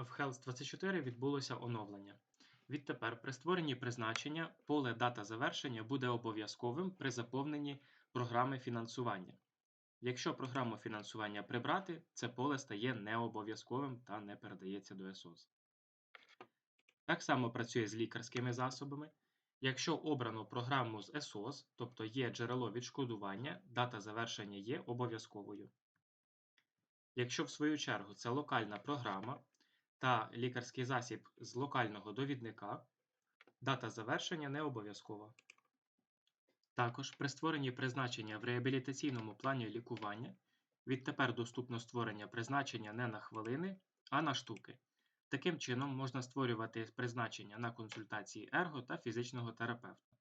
В Health 24 відбулося оновлення. Відтепер при створенні призначення поле дата завершення буде обов'язковим при заповненні програми фінансування. Якщо програму фінансування прибрати, це поле стає необов'язковим та не передається до СОЗ. Так само працює з лікарськими засобами. Якщо обрано програму з СОЗ, тобто є джерело відшкодування, дата завершення є обов'язковою. Якщо в свою чергу це локальна програма та лікарський засіб з локального довідника, дата завершення не обов'язкова. Також при створенні призначення в реабілітаційному плані лікування відтепер доступно створення призначення не на хвилини, а на штуки. Таким чином можна створювати призначення на консультації ерго та фізичного терапевта.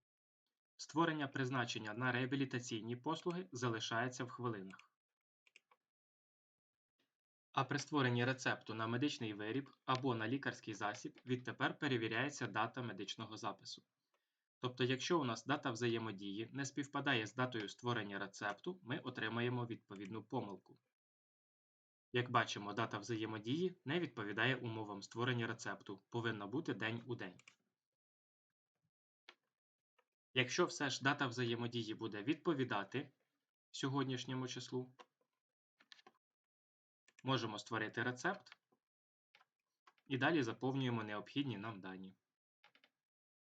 Створення призначення на реабілітаційні послуги залишається в хвилинах. А при створенні рецепту на медичний виріб або на лікарський засіб відтепер перевіряється дата медичного запису. Тобто, якщо у нас дата взаємодії не співпадає з датою створення рецепту, ми отримаємо відповідну помилку. Як бачимо, дата взаємодії не відповідає умовам створення рецепту, повинна бути день у день. Якщо все ж дата взаємодії буде відповідати сьогоднішньому числу, можемо створити рецепт і далі заповнюємо необхідні нам дані.